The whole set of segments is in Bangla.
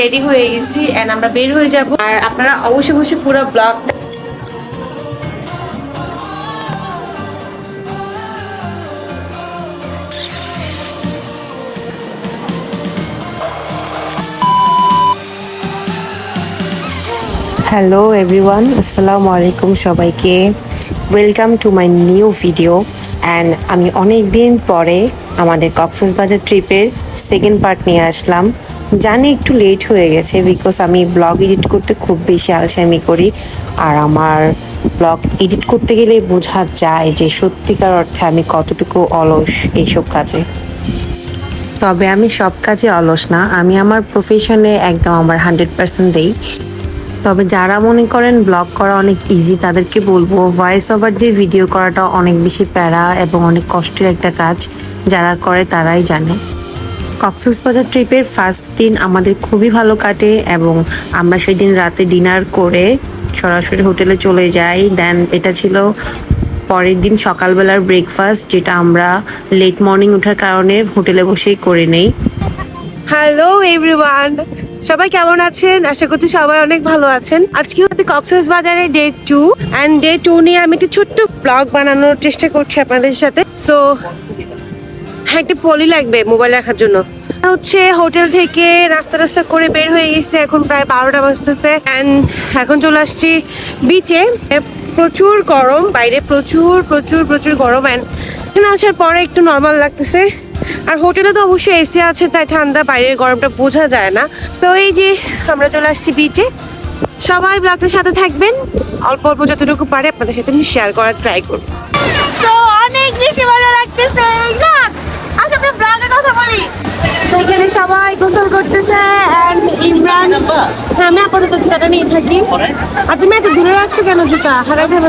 রেডি হয়ে গেছি এন্ড আমরা বের হয়ে যাব। আর আপনারা অবশ্যই অবশ্যই পুরো ব্লগ হ্যালো এভরিওয়ান আসসালামু আলাইকুম সবাইকে। Welcome to my new video and আমি অনেক দিন পরে আমাদের কক্সবাজার ট্রিপের সেকেন্ড পার্ট নিয়ে আসলাম। জানি একটু লেট হয়ে গেছে বিকজ আমি ব্লগ এডিট করতে খুব বেশি আলসামি করি। আর আমার ব্লগ এডিট করতে গেলে বোঝা যায় যে সত্যিকার অর্থে আমি কতটুকু অলস এইসব কাজে। তবে আমি সব কাজে অলস না, আমি আমার প্রফেশনে একদম আমার হান্ড্রেড পার্সেন্ট দেই। তবে যারা মনে করেন ব্লগ করা অনেক ইজি তাদেরকে বলব ভয়েস ওভার দিয়ে ভিডিও করাটা অনেক বেশি প্যারা এবং অনেক কষ্টের একটা কাজ যারা করে তারাই জানে। কক্সবাজার ট্রিপের ফার্স্ট দিন আমাদের খুবই ভালো কাটে এবং আমরা সেদিন রাতে ডিনার করে সরাসরি হোটেলে চলে যাই। দেন এটা ছিল পরের দিন সকালবেলার ব্রেকফাস্ট যেটা আমরা লেট মর্নিং ওঠার কারণে হোটেলে বসেই করে নেই। হ্যালো এভরিওয়ান সবাই কেমন আছেন? আশা করছি সবাই অনেক ভালো আছেন। আজকে হচ্ছে কক্সেস বাজারে day two and day two নিয়ে আমি একটু ছোট্ট ব্লগ বানানোর চেষ্টা করছি আপনাদের সাথে। সো হ্যাঁ একটা পলি লাগবে মোবাইল রাখার জন্য। হচ্ছে হোটেল থেকে রাস্তা রাস্তা করে বের হয়ে গেছে। এখন প্রায় বারোটা বাজতেছে অ্যান্ড এখন চলে আসছি বিচে প্রচুর গরম, বাইরে প্রচুর প্রচুর প্রচুর গরম অ্যান্ড এখানে আসার পরে একটু নর্মাল লাগতেছে। আর হোটেলে তো অবশ্যই এসি আছে তাই ঠান্ডা বাইরের গরমটা বোঝা যায় না। সো এই যে আমরা চলে আসছি বিচে সবাই ব্লগটার সাথে থাকবেন। অল্প অল্প যতটুকু পারে আপনাদের সাথে আমি শেয়ার করার ট্রাই করব। সো অনেক বেশি লাগতেছে। আচ্ছা আমরা ব্লগের কথা বলি। এখানে সবাই গোসল করতেছে এন্ড ইমরান হ্যাঁ আমি আপাতত জুতাটা নিয়ে থাকি। আর তুমি এত দূরে রাখছো কেন জুতা? হারাই ফেলো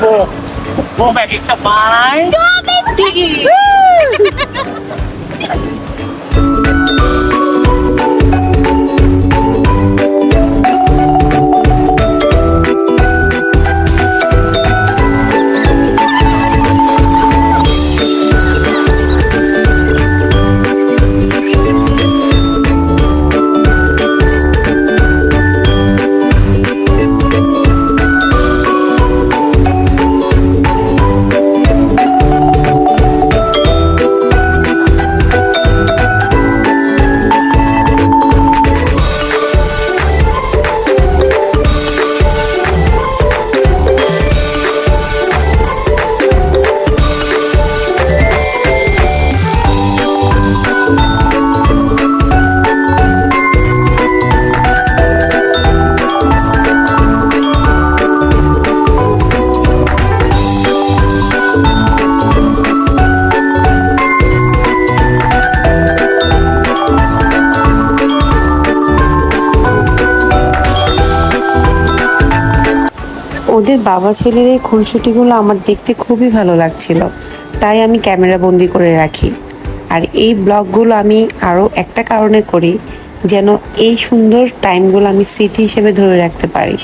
ko. Bumalik sa bahay. Grabe! Tigil! ওদের বাবা ছেলের এই খুনসুটিগুলো আমার দেখতে খুবই ভালো লাগছিল। তাই আমি ক্যামেরা বন্দি করে রাখি। আর এই ব্লগগুলো আমি আরও একটা কারণে করি, যেন এই সুন্দর টাইমগুলো আমি স্মৃতি হিসেবে ধরে রাখতে পারি।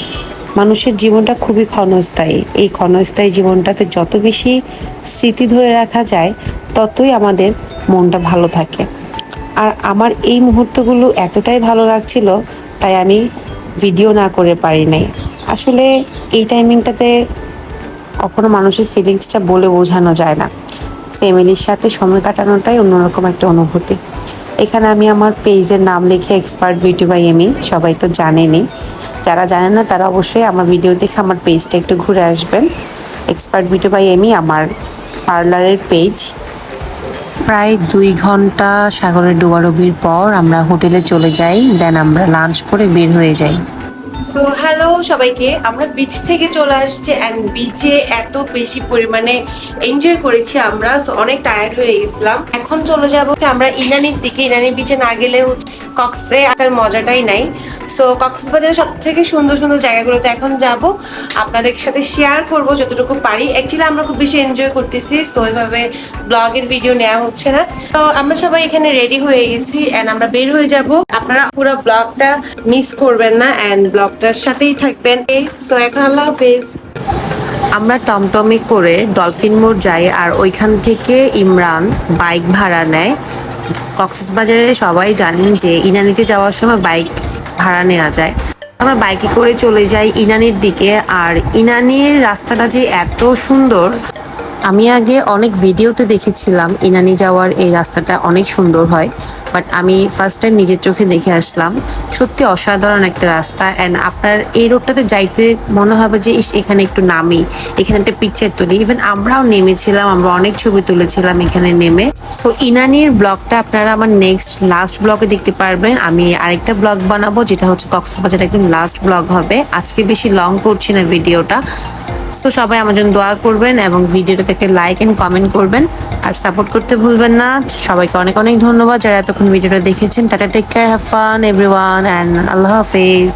মানুষের জীবনটা খুবই ক্ষণস্থায়ী। এই ক্ষণস্থায়ী জীবনটাতে যত বেশি স্মৃতি ধরে রাখা যায়, ততই আমাদের মনটা ভালো থাকে। আর আমার এই মুহূর্তগুলো এতটাই ভালো লাগছিল, তাই আমি ভিডিও না করে পারি নাই। আসলে এই টাইমিংটাতে কখনো মানুষের ফিলিংসটা বলে বোঝানো যায় না। ফ্যামিলির সাথে সময় কাটানোটাই অন্যরকম একটা অনুভূতি। এখানে আমি আমার পেজের নাম লিখে এক্সপার্ট বিউটি বাই এমি সবাই তো জানেনি যারা জানেন না, তারা অবশ্যই আমার ভিডিও দেখে আমার পেজটা একটু ঘুরে আসবেন। এক্সপার্ট বিউটি বাই এমি আমার পার্লারের পেজ প্রায় দুই ঘণ্টা সাগরের ডোবাডুবির পর আমরা হোটেলে চলে যাই দেন আমরা লাঞ্চ করে বের হয়ে যাই। সো হ্যালো সবাইকে। আমরা বিচ থেকে চলে আসছে অ্যান্ড বিচে এত বেশি পরিমাণে এনজয় করেছি আমরা সো অনেক টায়ার্ড হয়ে গেছিলাম। এখন চলে যাব আমরা ইনানির দিকে। ইনানি বিচে না গেলে কক্সে আসার মজাটাই নাই। সো কক্সবাজারের সব থেকে সুন্দর সুন্দর জায়গাগুলোতে এখন যাব। আপনাদের সাথে শেয়ার করব যতটুকু পারি। অ্যাকচুয়ালি আমরা খুব বেশি এনজয় করতেছি সো ওইভাবে ব্লগের ভিডিও নেওয়া হচ্ছে না। তো আমরা সবাই এখানে রেডি হয়ে গেছি অ্যান্ড আমরা বের হয়ে যাব। আপনারা পুরো ব্লগটা মিস করবেন না অ্যান্ড ব্লগটার সাথেই থাকবেন। এই সো এখন আল্লাহ হাফেজ। আমরা টমটমে করে ডলফিন মোড় যাই আর ওইখান থেকে ইমরান বাইক ভাড়া নেয়। কক্সবাজারে সবাই জানেন যে ইনানিতে যাওয়ার সময় বাইক ভাড়া নেওয়া যায়। আমরা বাইকে করে চলে যাই ইনানির দিকে। আর ইনানির রাস্তাটা যে এত সুন্দর আমি আগে অনেক ভিডিওতে দেখেছিলাম ইনানি যাওয়ার এই রাস্তাটা অনেক সুন্দর হয় বাট আমি ফার্স্ট টাইম নিজের চোখে দেখে আসলাম। সত্যি অসাধারণ একটা রাস্তা অ্যান্ড আপনার এই রোডটাতে যাইতে মনে হবে যে, ইস, এখানে একটু নামি, এখানে একটা পিকচার তুলি। ইভেন আমরাও নেমেছিলাম, আমরা অনেক ছবি তুলেছিলাম এখানে নেমে। সো ইনানির ব্লগটা আপনারা আমার নেক্সট লাস্ট ব্লগে দেখতে পারবেন। আমি আরেকটা ব্লগ বানাবো, যেটা হচ্ছে কক্সবাজার একদম লাস্ট ব্লগ হবে। আজকে বেশি লং করছি না ভিডিওটা সো সবাই আমার জন্য দোয়া করবেন এবং ভিডিওটা থেকে লাইক এন্ড কমেন্ট করবেন। আর সাপোর্ট করতে ভুলবেন না। সবাইকে অনেক অনেক ধন্যবাদ যারা এতক্ষণ ভিডিওটা দেখেছেন। Tata take care have fun everyone and আল্লাহ হাফেজ।